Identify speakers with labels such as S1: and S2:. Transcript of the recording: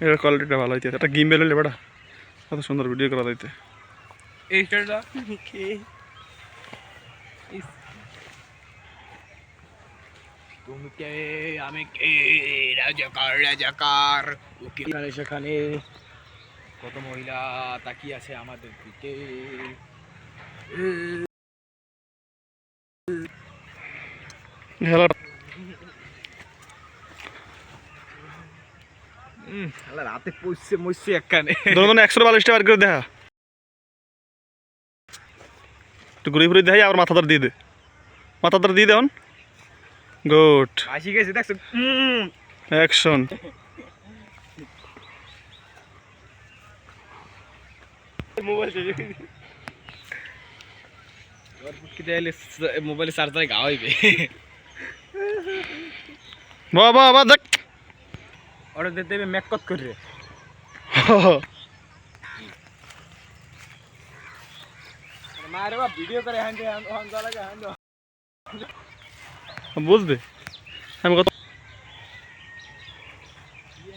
S1: এর কোয়ালিটিটা ভালো হইতে একটা গিম বেল হইলে বেটা কত সুন্দর ভিডিও করা যাইতে
S2: এই স্টারটা তুমি কে আমি কে? রাজাকার রাজাকার। ওকে সেখানে। কত মহিলা তাকিয়ে আছে আমাদের দিকে।
S1: হেলা
S2: রাতে পড়ছে মরছে একখানে।
S1: ধরুন একশো বালিশটা বার করে দেখা। একটু ঘুরে ঘুরে দেখাই আবার মাথা ধর দিয়ে দে। মাথা ধর দিয়ে দেন গুড।
S2: আসি গেছে দেখছ?
S1: অ্যাকশন।
S2: মোবাইল চার্জারে গা হইবে।
S1: বাবা বাবা দেখ।
S2: और देते भी मैक कत कर रहे मारे बाप वीडियो करे हैं जो हम
S1: हम चला के हम बोल दे हम को ये